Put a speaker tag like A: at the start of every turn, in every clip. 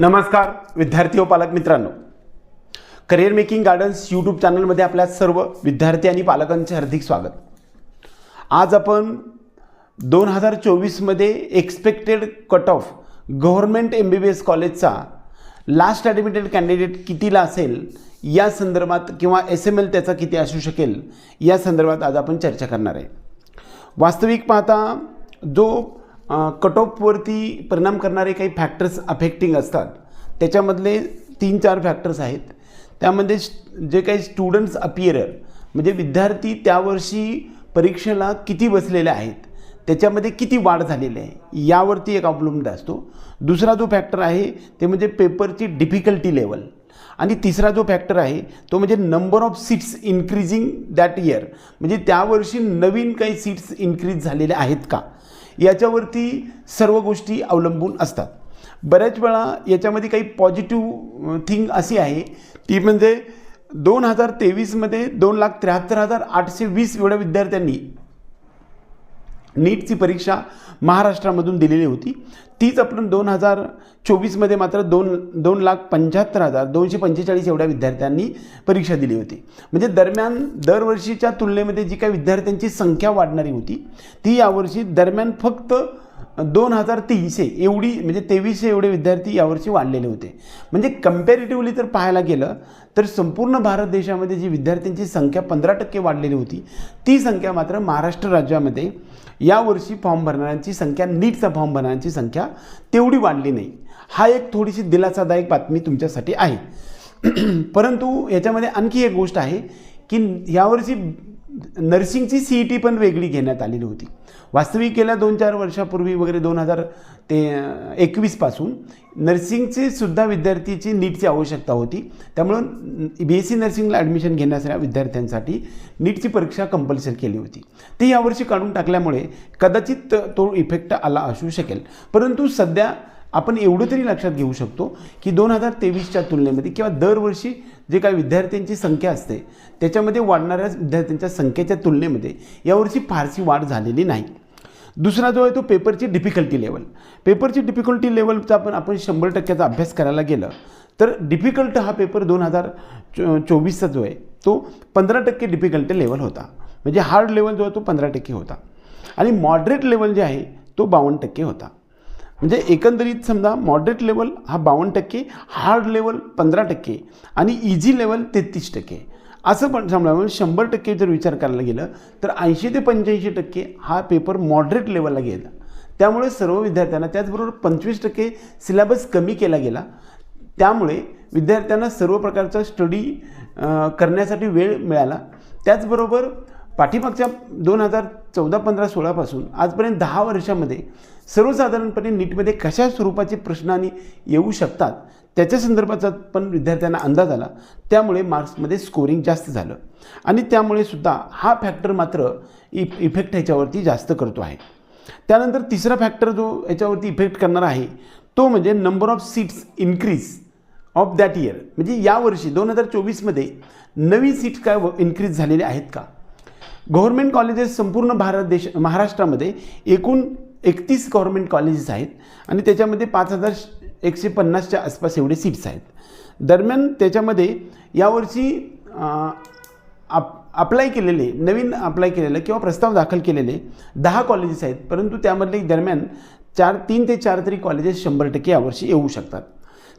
A: नमस्कार विद्यार्थी व पालक मित्रांनो. करिअर मेकिंग गार्डन्स यूट्यूब चॅनलमध्ये आपल्या सर्व विद्यार्थी आणि पालकांचे हार्दिक स्वागत. आज आपण दोन हजार चोवीसमध्ये expected cut off government M B B S कॉलेजचा लास्ट ॲडमिटेड कॅन्डिडेट कितीला असेल या संदर्भात किंवा एस एम एल त्याचा किती असू शकेल या संदर्भात आज आपण चर्चा करणार आहे. वास्तविक पाहता जो कट ऑफवरती परिणाम करणारे काही फॅक्टर्स अफेक्टिंग असतात. त्याच्यामधले तीन चार फॅक्टर्स आहेत. त्यामध्ये जे काही स्टुडंट्स अपिअरर म्हणजे विद्यार्थी त्यावर्षी परीक्षेला किती बसलेले आहेत त्याच्यामध्ये किती वाढ झालेली आहे यावरती एक अवलंबून असतो. दुसरा जो फॅक्टर आहे ते म्हणजे पेपरची डिफिकल्टी लेवल आणि तिसरा जो फॅक्टर आहे तो म्हणजे number of seats increasing that year म्हणजे त्यावर्षी नवीन काही सीट्स इन्क्रीज झालेल्या आहेत का? याच्यावरती सर्व गोष्टी अवलंबून असतात. बऱ्याच वेळा याच्यामध्ये काही पॉझिटिव्ह थिंग अशी आहे ती म्हणजे दोन हजार तेवीसमध्ये दोन लाख त्र्याहत्तर हजार आठशे वीस एवढ्या विद्यार्थ्यांनी नीटची परीक्षा महाराष्ट्रामधून दिलेली होती. तीच आपण दोन हजार चोवीसमध्ये मात्र दोन दोन लाख पंच्याहत्तर हजार दोनशे पंचेचाळीस एवढ्या विद्यार्थ्यांनी परीक्षा दिली होती. म्हणजे दरम्यान दरवर्षीच्या तुलनेमध्ये जी काही विद्यार्थ्यांची संख्या वाढणारी होती ती यावर्षी दरम्यान फक्त दोन हजार तीनशे एवढी म्हणजे तेवीसशे एवढे विद्यार्थी यावर्षी वाढलेले होते. म्हणजे कम्पॅरेटिव्हली जर पाहायला गेलं तर संपूर्ण भारत देशामध्ये जी विद्यार्थ्यांची संख्या पंधरा टक्के वाढलेली होती ती संख्या मात्र महाराष्ट्र राज्यामध्ये यावर्षी फॉर्म भरणाऱ्यांची संख्या नीटचा फॉर्म भरणाऱ्यांची संख्या तेवढी वाढली नाही. हा एक थोडीशी दिलासादायक बातमी तुमच्यासाठी आहे. परंतु याच्यामध्ये आणखी एक गोष्ट आहे की यावर्षी नर्सिंगची सी ई टी पण वेगळी घेण्यात आलेली होती. वास्तविक गेल्या दोन चार वर्षापूर्वी वगैरे दोन हजार ते एकवीसपासून नर्सिंगचे सुद्धा विद्यार्थीची नीटची आवश्यकता होती. त्यामुळं बी एस सी नर्सिंगला ॲडमिशन घेण्यासाठी विद्यार्थ्यांसाठी नीटची परीक्षा कंपल्सरी केली होती. ती यावर्षी काढून टाकल्यामुळे कदाचित तो इफेक्ट आला असू शकेल. परंतु सध्या आपण एवढं तरी लक्षात घेऊ शकतो की दोन हजार तेवीसच्या तुलनेमध्ये किंवा दरवर्षी जे काही विद्यार्थ्यांची संख्या असते त्याच्यामध्ये वाढणाऱ्या विद्यार्थ्यांच्या संख्येच्या तुलनेमध्ये यावर्षी फारशी वाढ झालेली नाही. दुसरा जो आहे तो पेपरची डिफिकल्टी लेवल पेपरची डिफिकल्टी लेवलचा आपण आपण शंभर टक्क्याचा अभ्यास करायला गेलं तर डिफिकल्ट हा पेपर दोन हजार चो चोवीसचा जो आहे तो पंधरा टक्के डिफिकल्टी लेवल होता. म्हणजे हार्ड लेवल जो आहे तो पंधरा टक्के होता. आणि मॉडरेट लेवल जे आहे तो बावन्न टक्के होता. म्हणजे एकंदरीत समजा मॉडरेट लेवल हा बावन्न टक्के हार्ड लेवल पंधरा टक्के आणि इझी लेवल तेहतीस टक्के. असं पण समजा म्हणजे शंभर टक्के जर विचार करायला गेलं तर ऐंशी ते पंच्याऐंशी टक्के हा पेपर मॉडरेट लेवलला गेला. त्यामुळे सर्व विद्यार्थ्यांना त्याचबरोबर पंचवीस टक्के सिलेबस कमी केला गेला. त्यामुळे विद्यार्थ्यांना सर्व प्रकारचा स्टडी करण्यासाठी वेळ मिळाला. त्याचबरोबर पाठीमागच्या दोन हजार चौदा पंधरा सोळापासून आजपर्यंत दहा वर्षामध्ये सर्वसाधारणपणे नीटमध्ये कशा स्वरूपाचे प्रश्न आणि येऊ शकतात त्याच्या संदर्भाचा पण विद्यार्थ्यांना अंदाज आला. त्यामुळे मार्क्समध्ये स्कोरिंग जास्त झालं. आणि त्यामुळे सुद्धा हा फॅक्टर मात्र इफ इफेक्ट ह्याच्यावरती जास्त करतो आहे. त्यानंतर तिसरा फॅक्टर जो याच्यावरती इफेक्ट करणार आहे तो म्हणजे number of seats increase of that year. म्हणजे यावर्षी दोन हजार चोवीसमध्ये नवीन सीट्स काय इन्क्रीज झालेले आहेत का? गव्हर्मेंट कॉलेजेस संपूर्ण भारत देश महाराष्ट्रामध्ये एकूण एकतीस गव्हर्मेंट कॉलेजेस आहेत आणि त्याच्यामध्ये पाच हजार एकशे पन्नासच्या आसपास एवढे सीट्स आहेत. दरम्यान त्याच्यामध्ये यावर्षी आप अप्लाय केलेले नवीन अप्लाय केलेलं किंवा प्रस्ताव दाखल केलेले दहा कॉलेजेस आहेत. परंतु त्यामधले दरम्यान चार तीन ते चार तरी कॉलेजेस शंभर टक्के यावर्षी येऊ शकतात.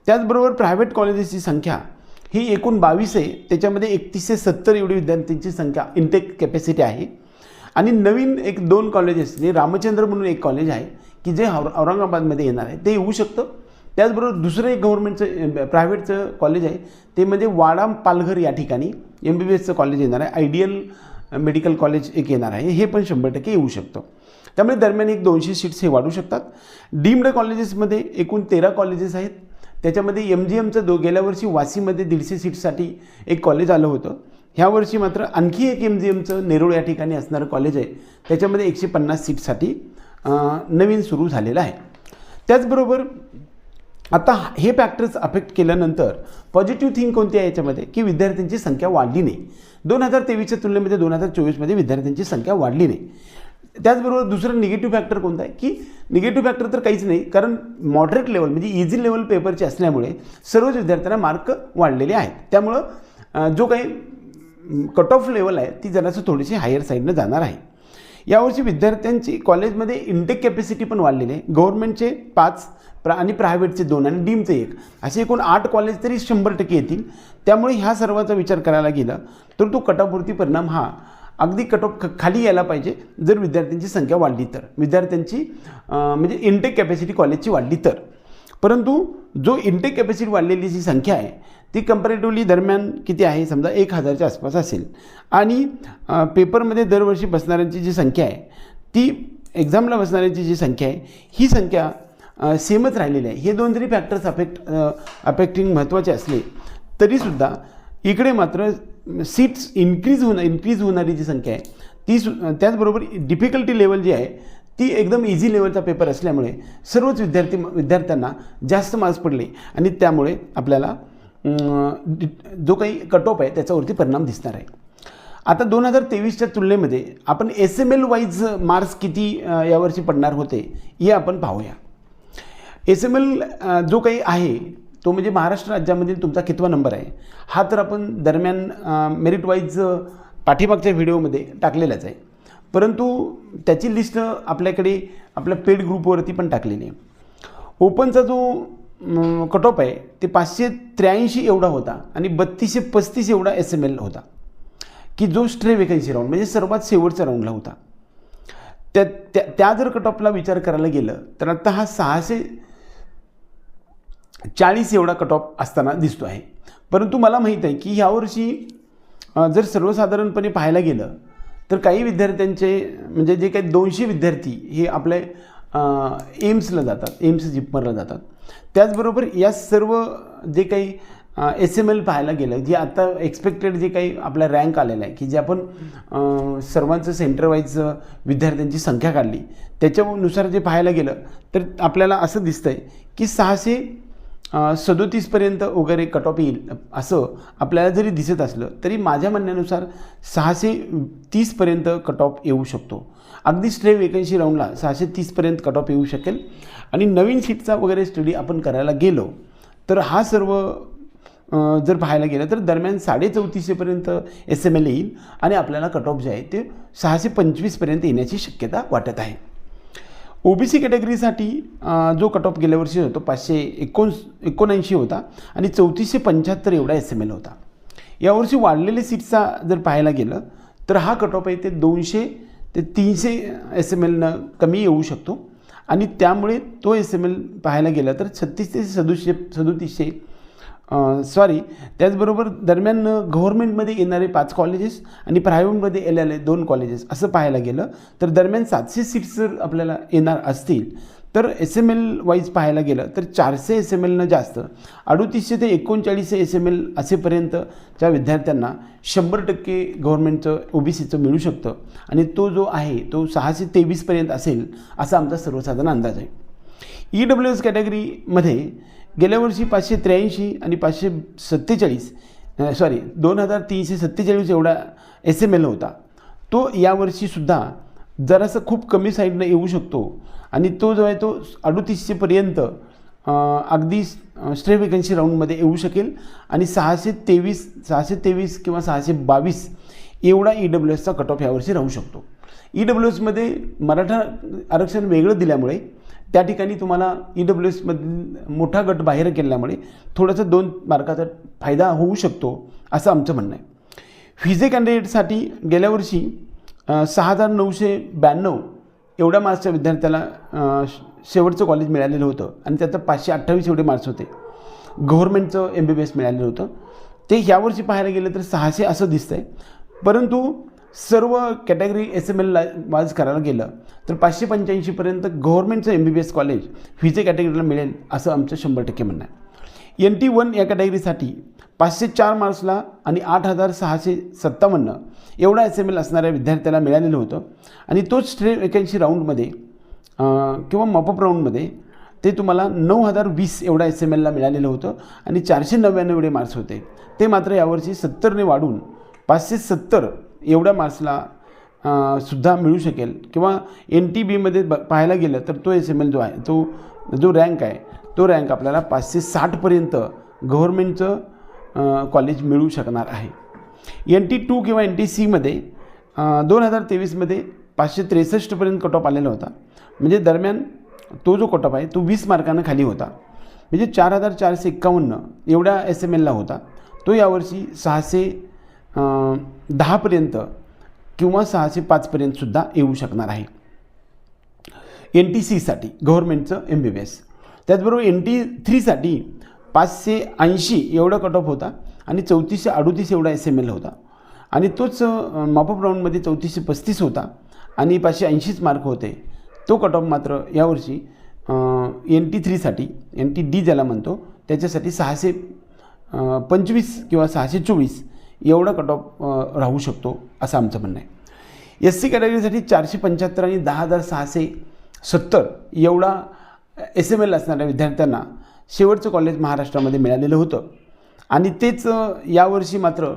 A: त्याचबरोबर प्रायव्हेट कॉलेजेसची संख्या ही एकूण बावीस आहे. त्याच्यामध्ये एकतीसशे सत्तर एवढी विद्यार्थ्यांची संख्या इंटेक कॅपॅसिटी आहे. आणि नवीन एक दोन कॉलेजेस जे रामचंद्र म्हणून एक कॉलेज आहे की जे और औरंगाबादमध्ये येणार आहे. ते येऊ शकतं. त्याचबरोबर दुसरं एक गव्हर्नमेंटचं प्रायव्हेटचं कॉलेज आहे. ते म्हणजे वाडा पालघर या ठिकाणी एम बी बी एसचं कॉलेज येणार आहे. आयडियल मेडिकल कॉलेज एक येणार आहे. हे पण शंभर टक्के येऊ शकतं. त्यामुळे दरम्यान एक दोनशे सीट्स हे वाढू शकतात. डीम्ड कॉलेजेसमध्ये एकूण तेरा कॉलेजेस आहेत. त्याच्यामध्ये एम जी एमचं दो गेल्या वर्षी वाशीमध्ये दीडशे सीट्ससाठी एक कॉलेज आलं होतं. ह्या वर्षी मात्र आणखी एक एम जी एमचं नेरूळ या ठिकाणी असणारं कॉलेज आहे. त्याच्यामध्ये एकशे पन्नास सीटसाठी नवीन सुरू झालेलं आहे. त्याचबरोबर आता हे फॅक्टर्स अफेक्ट केल्यानंतर पॉझिटिव्ह थिंग कोणती आहे याच्यामध्ये? की विद्यार्थ्यांची संख्या वाढली नाही. दोन हजार तेवीसच्या तुलनेमध्ये दोन हजार चोवीसमध्ये विद्यार्थ्यांची संख्या वाढली नाही. त्याचबरोबर दुसरं निगेटिव्ह फॅक्टर कोणता आहे? की निगेटिव्ह फॅक्टर तर काहीच नाही कारण मॉडरेट लेवल म्हणजे इझी लेवल पेपरचे असल्यामुळे सर्वच विद्यार्थ्यांना मार्क वाढलेले आहेत. त्यामुळं जो काही कट ऑफ लेवल आहे ती जरासं थोडीशी हायर साईडनं जाणार आहे. यावर्षी विद्यार्थ्यांची कॉलेजमध्ये इंटेक कॅपॅसिटी पण वाढलेली आहे. गव्हर्नमेंटचे पाच प्रा आणि प्रायव्हेटचे दोन आणि डीमचे एक. असे एकूण आठ कॉलेज तरी शंभर टक्के येतील. त्यामुळे ह्या सर्वाचा विचार करायला गेला तर तो कटापुरती परिणाम हा अगदी कट ऑफ खाली यायला पाहिजे जर विद्यार्थ्यांची संख्या वाढली तर. विद्यार्थ्यांची म्हणजे इंटेक कॅपॅसिटी कॉलेजची वाढली तर. परंतु जो इंटेक कॅपॅसिटी वाढलेली जी संख्या आहे ती कंपॅरेटिव्हली दरम्यान किती आहे? समजा एक हजारच्या आसपास असेल. आणि पेपरमध्ये दरवर्षी बसणाऱ्यांची जी संख्या आहे ती एक्झामला बसणाऱ्यांची जी संख्या आहे ही संख्या सेमच राहिलेली आहे. हे दोन जरी फॅक्टर्स अफेक्ट अफेक्टिंग महत्त्वाचे असले तरीसुद्धा इकडे मात्र सीट्स इन्क्रीज होणं इन्क्रीज होणारी जी संख्या आहे ती सु त्याचबरोबर डिफिकल्टी लेवल जी आहे ती एकदम इझी लेवलचा पेपर असल्यामुळे सर्वच विद्यार्थी विद्यार्थ्यांना जास्त मार्क्स पडले. आणि त्यामुळे आपल्याला जो काही कट ऑफ आहे त्याच्यावरती परिणाम दिसणार आहे. आता दोन हजार तेवीसच्या तुलनेमध्ये आपण S M L wise marks किती यावर्षी पडणार होते हे आपण पाहूया. एस एम एल जो काही आहे तो म्हणजे महाराष्ट्र राज्यामधील तुमचा कितवा नंबर आहे. हा तर आपण दरम्यान मेरिट वाईज पाठीमागच्या व्हिडिओमध्ये टाकलेलाच आहे. परंतु त्याची लिस्ट आपल्याकडे आपल्या पेड ग्रुपवरती पण टाकलेली आहे ओपनचा जो कट ऑफ आहे ते पाचशे त्र्याऐंशी एवढा होता आणि बत्तीसशे पस्तीस एवढा एस एम एल होता. की जो स्ट्रे वेकन्सी राऊंड म्हणजे सर्वात शेवटचा राऊंडला होता. त्या त्या त्या जर कट ऑफला विचार करायला गेलं तर आता हा सहाशे चाळीस एवढा कट ऑफ असताना दिसतो आहे. परंतु मला माहीत आहे की ह्यावर्षी जर सर्वसाधारणपणे पाहायला गेलं तर काही विद्यार्थ्यांचे म्हणजे जे काही दोनशे विद्यार्थी हे आपले एम्सला जातात एम्स जिपमरला जातात. त्याचबरोबर या सर्व जे काही एस एम एल पाहायला गेलं जे आता एक्सपेक्टेड जे काही आपला रँक आलेला आहे की जे आपण सर्वांचं सेंटर वाईज विद्यार्थ्यांची संख्या काढली त्याच्यानुसार जे पाहायला गेलं तर आपल्याला असं दिसतं आहे की सहाशे सदोतीसपर्यंत वगैरे कट ऑफ येईल असं आपल्याला जरी दिसत असलं तरी माझ्या म्हणण्यानुसार सहाशे तीसपर्यंत कट ऑफ येऊ शकतो. अगदी स्ट्रे वेकन्सी राऊंडला सहाशे तीसपर्यंत कट ऑफ येऊ शकेल. आणि नवीन सीटचा वगैरे स्टडी आपण करायला गेलो तर हा सर्व जर पाहायला गेलं तर दरम्यान साडे चौतीसशेपर्यंत एस एम एल येईल आणि आपल्याला कट ऑफ जे आहे ते सहाशे पंचवीसपर्यंत येण्याची शक्यता वाटत आहे. ओ बी सी कॅटेगरीसाठी जो कट ऑफ गेल्या वर्षी होतो पाचशे एकोण एकोणऐंशी होता आणि चौतीसशे पंच्याहत्तर एवढा एस एम एल होता. यावर्षी वाढलेले सीट्सचा जर पाहायला गेलं तर हा कट ऑफ आहे ते दोनशे ते तीनशे एस एम एलनं कमी येऊ शकतो. आणि त्यामुळे तो एस एम एल पाहायला गेला तर छत्तीस ते सदुशे सदोतीसशे सॉरी त्याचबरोबर दरम्यान गव्हर्मेंटमध्ये येणारे पाच कॉलेजेस आणि प्रायव्हेटमध्ये येणारे दोन कॉलेजेस असं पाहायला गेलं तर दरम्यान सातशे सीट्स जर आपल्याला येणार असतील तर एस एम एल वाईज पाहायला गेलं तर चारशे एस एम एलनं जास्त अडुतीसशे ते एकोणचाळीसशे एस एम एल असेपर्यंतच्या विद्यार्थ्यांना शंभर टक्के गव्हर्मेंटचं ओ बी सीचं मिळू शकतं. आणि तो जो आहे तो सहाशे तेवीसपर्यंत असेल असा आमचा सर्वसाधारण अंदाज आहे. ई डब्ल्यू एस कॅटेगरीमध्ये गेल्या वर्षी पाचशे त्र्याऐंशी आणि पाचशे सत्तेचाळीस सॉरी दोन हजार तीनशे सत्तेचाळीस एवढा एस एम एल होता तो यावर्षीसुद्धा जरासा खूप कमी साईडनं येऊ शकतो आणि तो जो आहे तो अडुतीसशेपर्यंत अगदी स्ट्रे वेकन्सी राऊंडमध्ये येऊ शकेल आणि सहाशे तेवीस सहाशे तेवीस किंवा सहाशे बावीस एवढा ई डब्ल्यू एसचा कट ऑफ यावर्षी राहू शकतो. ई डब्ल्यू एसमध्ये मराठा आरक्षण वेगळं दिल्यामुळे त्या ठिकाणी तुम्हाला ई डब्ल्यू एसमधील मोठा गट बाहेर केल्यामुळे थोडंसं दोन मार्काचा फायदा होऊ शकतो असं आमचं म्हणणं आहे. फिजे कॅन्डिडेटसाठी गेल्या वर्षी सहा हजार नऊशे ब्याण्णव एवढ्या मार्क्सच्या विद्यार्थ्याला श- शेवटचं कॉलेज मिळालेलं होतं आणि त्याचं पाचशे अठ्ठावीस एवढे मार्क्स होते. गव्हर्मेंटचं एम बी बी एस मिळालेलं होतं. ते ह्यावर्षी पाहायला गेलं तर सहाशे असं दिसतं आहे परंतु सर्व कॅटेगरी एस एम एलला वाज करायला गेलं तर पाचशे पंच्याऐंशीपर्यंत गव्हर्मेंटचं M B B S college फिजे कॅटेगरीला मिळेल असं आमचं शंभर टक्के म्हणणं आहे. एन टी वन या कॅटेगरीसाठी पाचशे चार मार्क्सला आणि आठ हजार सहाशे सत्तावन्न एवढा एस एम एल असणाऱ्या विद्यार्थ्याला मिळालेलं होतं. आणि तोच स्ट्रे वेकन्सी राऊंडमध्ये किंवा मॉपअप राऊंडमध्ये ते तुम्हाला नऊ हजार वीस एवढा एस एम एलला मिळालेलं होतं आणि चारशे नव्याण्णव एवढे मार्क्स होते. ते मात्र यावर्षी सत्तरने वाढून पाचशे सत्तर एवढ्या मार्क्सला सुद्धा मिळू शकेल. किंवा एन टी बीमध्ये ब पाहायला गेलं तर तो एस एम एल जो आहे तो जो रँक आहे तो रँक आपल्याला पाचशे साठपर्यंत गव्हर्मेंटचं कॉलेज मिळू शकणार आहे. एन टी टू किंवा एन टी सीमध्ये दोन हजार तेवीसमध्ये पाचशे त्रेसष्टपर्यंत कट ऑफ आलेला होता. म्हणजे दरम्यान तो जो कट ऑफ आहे तो वीस मार्कानं खाली होता. म्हणजे चार हजार चारशे एक्कावन्न एवढ्या एस एम एलला होता. तो यावर्षी सहाशे दहापर्यंत किंवा सहाशे पाचपर्यंतसुद्धा येऊ शकणार आहे. एन टी सीसाठी गव्हर्मेंटचं एम बी बी एस त्याचबरोबर एन टी थ्रीसाठी पाचशे ऐंशी एवढा कट ऑफ होता आणि चौतीसशे अडोतीस एवढा एस एम एल होता. आणि तोच मॉपअप राऊंडमध्ये चौतीसशे पस्तीस होता आणि पाचशे ऐंशीच मार्क होते. तो कट ऑफ मात्र यावर्षी एन टी थ्रीसाठी एन टी डी ज्याला म्हणतो त्याच्यासाठी सहाशे पंचवीस किंवा सहाशे चोवीस एवढा कट ऑफ राहू शकतो असं आमचं म्हणणं आहे. एस सी कॅटेगरीसाठी चारशे पंच्याहत्तर आणि दहा हजार सहाशे सत्तर एवढा एस एम एल असणाऱ्या विद्यार्थ्यांना शेवटचं कॉलेज महाराष्ट्रामध्ये मिळालेलं होतं. आणि तेच यावर्षी मात्र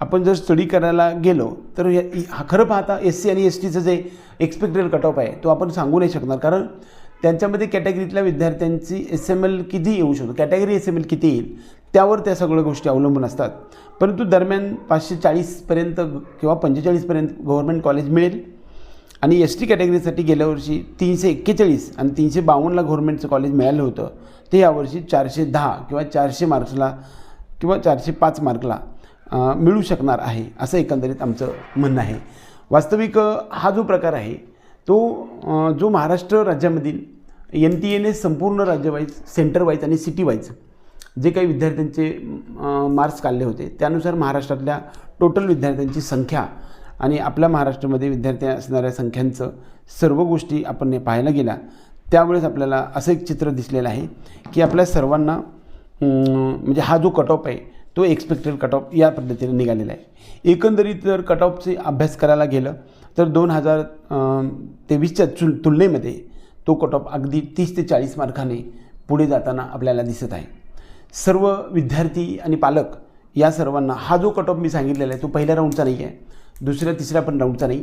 A: आपण जर स्टडी करायला गेलो तर हा खरं पाहता एस सी आणि एस टीचं जे एक्सपेक्टेड कट ऑफ आहे तो आपण सांगू नाही शकणार. कारण त्यांच्यामध्ये कॅटेगरीतल्या विद्यार्थ्यांची एस एम एल किती येऊ शकतो? कॅटेगरी एस एम एल किती येईल? त्यावर त्या सगळ्या गोष्टी अवलंबून असतात. परंतु दरम्यान पाचशे चाळीसपर्यंत किंवा पंचेचाळीसपर्यंत गव्हर्मेंट कॉलेज मिळेल. आणि एस टी कॅटेगरीसाठी गेल्या वर्षी तीनशे एक्केचाळीस आणि तीनशे बावन्नला गव्हर्मेंटचं कॉलेज मिळालं होतं. ते यावर्षी चारशे दहा किंवा चारशे मार्क्सला किंवा चारशे पाच मार्कला मिळू शकणार आहे असं एकंदरीत आमचं म्हणणं आहे. वास्तविक हा जो प्रकार आहे तो जो महाराष्ट्र राज्यामधील एन टी एने संपूर्ण राज्यवाईज सेंटर वाईज आणि सिटी वाईज जे काही विद्यार्थ्यांचे मार्क्स काढले होते त्यानुसार महाराष्ट्रातल्या टोटल विद्यार्थ्यांची संख्या आणि आपल्या महाराष्ट्रामध्ये विद्यार्थी असणाऱ्या संख्यांचं सर्व गोष्टी आपण हे पाहायला गेल्या. त्यावेळेस आपल्याला असं एक चित्र दिसलेलं आहे की आपल्या सर्वांना म्हणजे हा जो कट ऑफ आहे तो एक्सपेक्टेड कट ऑफ या पद्धतीने निघालेला आहे. एकंदरीत जर कट ऑफचे अभ्यास करायला गेलं तर दोन हजार तेवीसच्या चु तुलनेमध्ये तो कट ऑफ अगदी तीस ते चाळीस मार्काने पुढे जाताना आपल्याला दिसत आहे. सर्व विद्यार्थी आणि पालक या सर्वांना हा जो कट ऑफ मी सांगितलेला आहे तो पहिल्या राऊंडचा नाही आहे दुसऱ्या तिसऱ्या पण राऊंडचा नाही.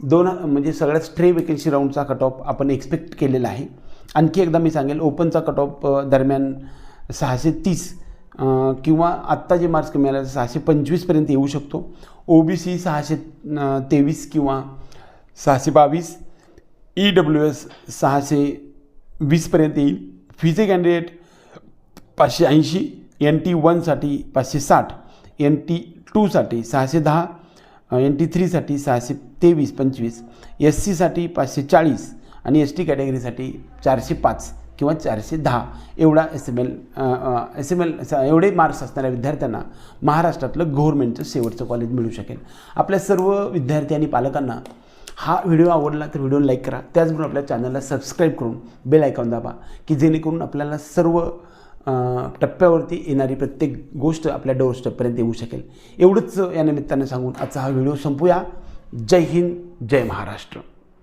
A: दोन म्हणजे सगळ्यात स्ट्रे वेकेन्सी राऊंडचा कट ऑफ आपण एक्सपेक्ट केलेला आहे. आणखी एकदा मी सांगेल ओपनचा कट ऑफ दरम्यान सहाशे तीस किंवा आत्ता जे मार्क्स कमी आले सहाशे पंचवीसपर्यंत येऊ शकतो. ओ बी सी सहाशे तेवीस किंवा सहाशे बावीस ई डब्ल्यू एस सहाशे वीसपर्यंत येईल. फिजे कॅन्डिडेट पाचशे ऐंशी एन टी वनसाठी पाचशे साठ एन टी टूसाठी सहाशे दहा एन टी थ्रीसाठी सहाशे तेवीस पंचवीस एस सीसाठी पाचशे चाळीस आणि एस टी कॅटेगरीसाठी चारशे पाच किंवा चारशे दहा एवढा S M L S M L एवढे मार्क्स असणाऱ्या विद्यार्थ्यांना महाराष्ट्रातलं गव्हर्मेंटचं शेवटचं कॉलेज मिळू शकेल. आपल्या सर्व विद्यार्थी आणि पालकांना हा व्हिडिओ आवडला तर व्हिडिओ लाईक करा. त्याचबरोबर आपल्या चॅनलला सबस्क्राईब करून बेल आयकॉन दाबा की जेणेकरून आपल्याला सर्व टप्प्यावरती येणारी प्रत्येक गोष्ट आपल्या डोअर स्टेपपर्यंत येऊ शकेल. एवढंच या निमित्ताने सांगून आजचा हा व्हिडिओ संपूया. जय हिंद जय महाराष्ट्र.